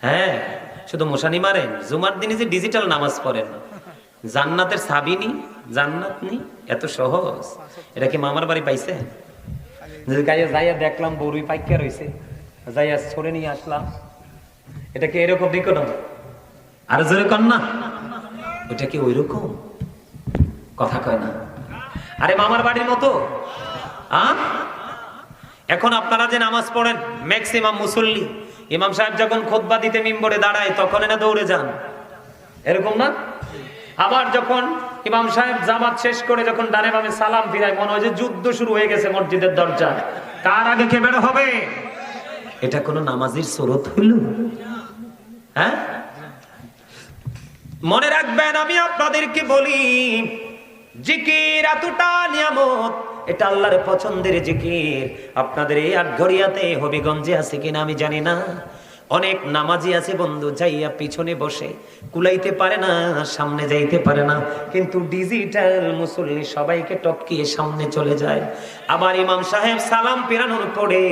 হ্যাঁ শুধু মশানি মারেন জুমার দিনে যে ডিজিটাল নামাজ পড়েন জান্নাতের সাবিনি জান্নাত নি এত সহজ। এটা কি মামার বাড়ি পাইছে? যে গাইয়া যাইয়া দেখলাম বড়ুই পাইকা রইছে যাইয়া ছড়ে নিয়ে আসলাম এটা কি এরকম দিকো আর জোরে কর না। ওটা কি ওই রকম কথা কয় না। আরে মামার বাড়ির মতো। আ? এখন আপনারা যে নামাজ পড়েন ম্যাক্সিমাম মুসল্লি, ইমাম সাহেব যখন খোদবা দিতে মিম্বরে দাঁড়ায়, তখন এনে দৌড়ে যান। এরকম না? আবার যখন ইমাম সাহেব জামাত শেষ করে যখন ডানে বামে সালাম ফিরায়, মনে হয় যে যুদ্ধ শুরু হয়ে গেছে মসজিদের দরজায়। কার আগে কে বের হবে? এটা কোনো নামাজির স্রোত হইল? হ্যাঁ? মনে রাখবেন, আমি আপনাদেরকে বলি, জিকির এতটা নিয়ামত এটা আল্লাহর পছন্দের জিকির। আপনাদের এই আটঘরিয়াতে হবিগঞ্জে আছে কিনা আমি জানি না। অনেক নামাজি আছে বন্ধু, যাইয়া পিছনে বসে। কুলাইতে পারে না, সামনে যাইতে পারে না। কিন্তু ডিজিটাল মুসল্লি সবাইকে টপকিয়ে সামনে চলে যায়। আবার ইমাম সাহেব সালাম পেরানোর পরে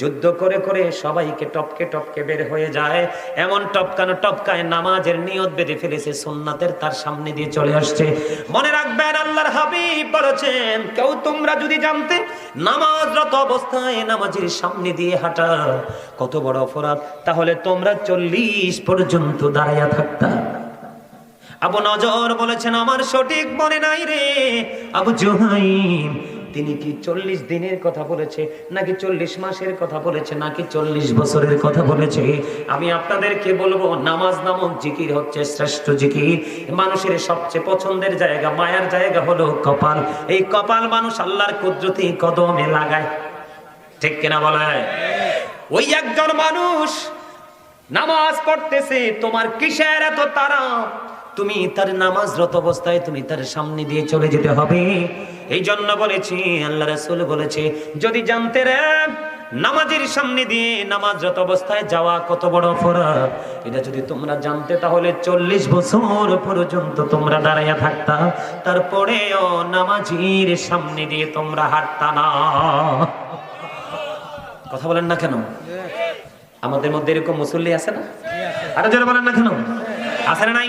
যুদ্ধ করে করে সবাইকে টপকে টপকে বের হয়ে যায়। এমন টপকানো টপকায় নামাজের নিয়ত বেঁধে ফেলেছে সোননাথের তার সামনে দিয়ে চলে আসছে। মনে রাখবেন, আল্লাহর হাবিব বলেছেন, কেউ তোমরা যদি জানতে নামাজরত অবস্থায় নামাজের সামনে দিয়ে হাঁটা, কত বড় অপরাধ। তাহলে তোমরা চল্লিশ পর্যন্ত দাঁড়াইয়া থাকতা। আবু নজর বলেছেন, আমার সঠিক মনে নাই রে। আবু জোহাইম, তিনি কি চল্লিশ দিনের কথা বলেছে, নাকি চল্লিশ মাসের কথা বলেছে, নাকি চল্লিশ বছরের কথা বলেছে? আমি আপনাদেরকে বলব, নামাজ নামক জিকির হচ্ছে শ্রেষ্ঠ জিকির। মানুষের সবচেয়ে পছন্দের জায়গা, মায়ার জায়গা হলো কপাল। এই কপাল মানুষ আল্লাহর কুদরতি কদমে লাগায়। ঠিক কিনা বলায় ওই একজন মানুষ নামাজ পড়তেছে, তোমার কিসের এত তারা? তুমি তার নামাজরত অবস্থায় তুমি তার সামনে দিয়ে চলে যেতে হবে। এই জন্য বলেছি, আল্লাহ রাসূল বলেছে, যদি জানতে রে, নামাজের সামনে দিয়ে নামাজরত অবস্থায় যাওয়া কত বড় অপরাধ? এটা যদি তোমরা জানতে, তাহলে চল্লিশ বছর পর্যন্ত তোমরা দাঁড়াইয়া থাকতা, তারপরেও নামাজির সামনে দিয়ে তোমরা হাঁটতা না। কথা বলেন না কেন? আমাদের মধ্যে এরকম মুসল্লি আছে না? আরও জোরে বলেন না কেন? না নাই?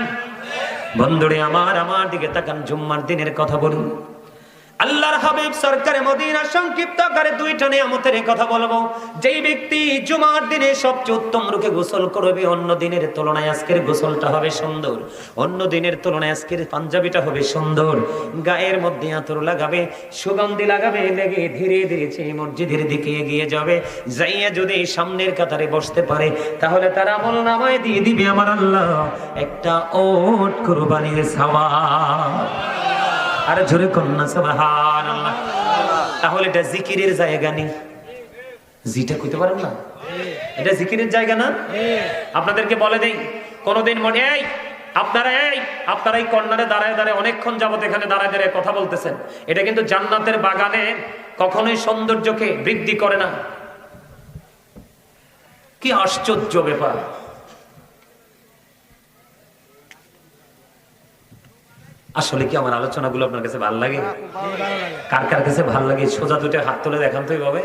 বন্ধুরে, আমার আমার দিকে তাকান, জুম্মার দিনের কথা বলুন। আল্লাহর হাবিব সরকারে মদিনা সংক্ষিপ্ত আকারে দুইটা নিয়ামতের কথা বলব। যেই ব্যক্তি জুমার দিনে সবচেয়ে উত্তম রূপে গোসল করবে, অন্য দিনের তুলনায় আজকের গোসলটা হবে সুন্দর। অন্য দিনের তুলনায় আজকের পাঞ্জাবিটা হবে সুন্দর। গায়ের মধ্যে আতর লাগাবে, সুগন্ধি লাগাবে, লেগে ধীরে ধীরে সেই মসজিদের দিকে এগিয়ে যাবে। যাইয়া যদি সামনের কাতারে বসতে পারে, তাহলে তারা আমল নামায় দিয়ে দিবে আমার আল্লাহ। একটা ওট কুরবানির সওয়াব। আরে জোরে কন্যা তাহলে এটা জিকিরের জায়গা নেই। জিটা কইতে পারেন না? এটা জিকিরের জায়গা না? আপনাদেরকে বলে দেই, কোনোদিন মনে এই, আপনারা এই আপনারা এই কর্নারে দাঁড়ায় দাঁড়ায় অনেকক্ষণ যাবত এখানে দাঁড়ায় দাঁড়ায় কথা বলতেছেন। এটা কিন্তু জান্নাতের বাগানে কখনোই সৌন্দর্যকে বৃদ্ধি করে না। কি আশ্চর্য ব্যাপার। আসলে কি আমার আলোচনাগুলো আপনার কাছে ভালো লাগে? কার কার কাছে ভালো লাগে? সোজা দুটো হাত তুলে দেখান তো এইভাবে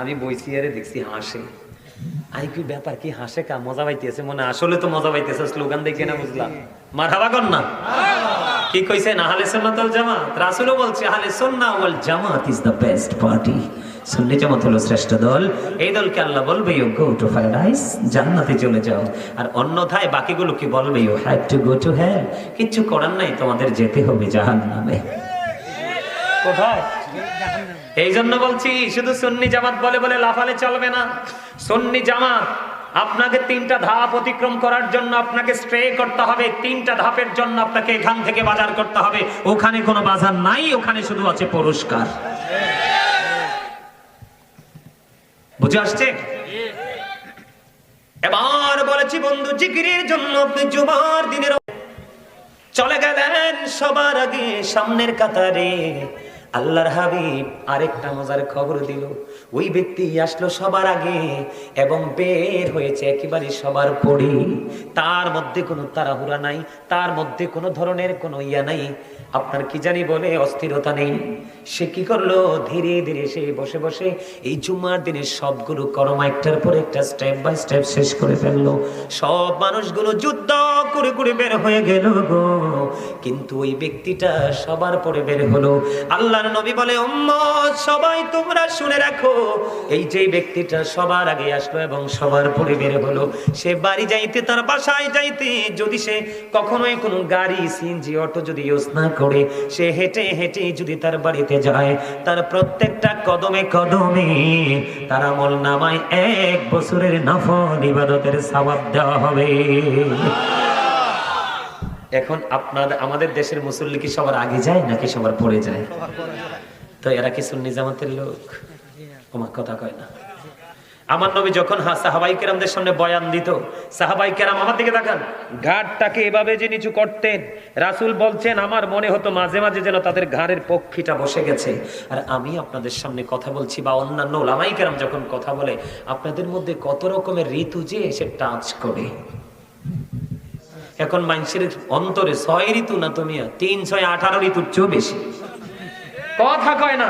আমি বইছি আরে দেখছি হাসে। আই কি ব্যাপার, কি হাসে কা? মজা পাইতেছে মনে আসলে তো মজা পাইতেছে, স্লোগান দেখে না বুঝলাম। মারহাবা কর না। কি কইছেন আহলে সুন্নাত জামাত? রাসূলও বলছে, আহলে সুন্নাহ ওয়াল জামাত ইজ দ্য বেস্ট পার্টি সুন্নি জামাত হলো শ্রেষ্ঠ দল। এই দলকে আল্লাহ বলবে ইউ গো টু প্যারাডাইস জান্নাতে চলে যাও। আর অন্যথায় বাকিগুলো কি বলবে? You have to go to hell কিচ্ছু করার নাই, তোমাদের যেতে হবে জাহান্নামে। কোথায়? এই জন্য বলছি, শুধু সুন্নি জামাত বলে বলে লাফালে চলবে না। সুন্নি জামাত আপনাকে তিনটা ধাপ অতিক্রম করার জন্য আপনাকে স্ট্রে করতে হবে। তিনটা ধাপের জন্য আপনাকে এখান থেকে বাজার করতে হবে। ওখানে কোনো বাজার নাই, ওখানে শুধু আছে পুরস্কার। বুঝে আসছে? এবার বলেছি, বন্ধু, জিকিরের জন্য আপনি জুমার দিনের চলে গেলেন সবার আগে সামনের কাতারে। আল্লাহর হাবিব আরেকটা মজার খবর দিল। ওই ব্যক্তি আসলো সবার আগে এবং বের হয়েছে একেবারে সবার পরে তার মধ্যে কোনো তাড়াহুড়া নাই, তার মধ্যে কোনো ধরনের কোনো ইয়া নাই। আপনার কি জানি বলে অস্থিরতা নেই? সে কি করল? ধীরে ধীরে সে বসে বসে এই জুমার দিনে সবগুলো কর্ম একটার পর একটা স্টেপ বাই স্টেপ শেষ করে ফেলল। সব মানুষগুলো যুদ্ধ করে করে বের হয়ে গেল গো। কিন্তু ওই ব্যক্তিটা সবার পরে বের হলো। আল্লাহর নবী বলে সবাই তোমরা শুনে রাখো। এই যে ব্যক্তিটা সবার আগে আসলো এবং সবার পরে বের হলো। সে বাড়ি যাইতে, তার বাসায় যাইতে যদি সে কখনোই কোনো গাড়ি, সিএনজি, অটো যদি ইউজ না করে। সে হেঁটে হেঁটে যদি তার বাড়িতে যায়, তার প্রত্যেকটা কদমে কদমে তার আমল নামায় এক বছরের নফল ইবাদতের সওয়াব দেওয়া হবে। এখন আপনাদের আমাদের দেশের মুসল্লি কি সবার আগে যায় নাকি সবার যায় যায়। তো এরা কি সুন্নি জামাতের লোক? তোমার কথা কয় না। আমার নবী যখন হা সাহাবাই কেরামদের সামনে বয়ান দিত, সাহাবাই কেরাম আমার দিকে দেখান ঘাটটাকে এভাবে যে নিচু করতেন, রাসূল বলছেন, আমার মনে হতো মাঝে মাঝে যেন তাদের ঘাড়ের পক্ষীটা বসে গেছে। আর আমি আপনাদের সামনে কথা বলছি, বা অন্যান্য ওলামাই কেরাম যখন কথা বলে, আপনাদের মধ্যে কত রকমের ঋতু যে এসে টাচ করে। এখন মানুষের অন্তরে ছয় ঋতু না তুমি? তিন, ছয়, আঠারো ঋতুর চেয়েও বেশি। কথা কয় না,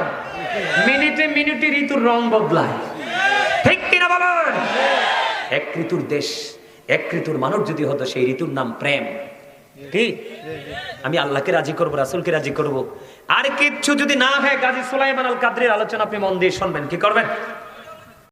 মিনিটে মিনিটে ঋতুর রং বদলায়। বলেন এক ঋতুর দেশ, এক ঋতুর মানুষ যদি হতো, সেই ঋতুর নাম প্রেম। কি? আমি আল্লাহকে রাজি করব, রাসুলকে রাজি করব। আর কিচ্ছু যদি না হয়, গাজী সুলাইমান আল কাদের আলোচনা আপনি মন দিয়ে শুনবেন, কি করবেন?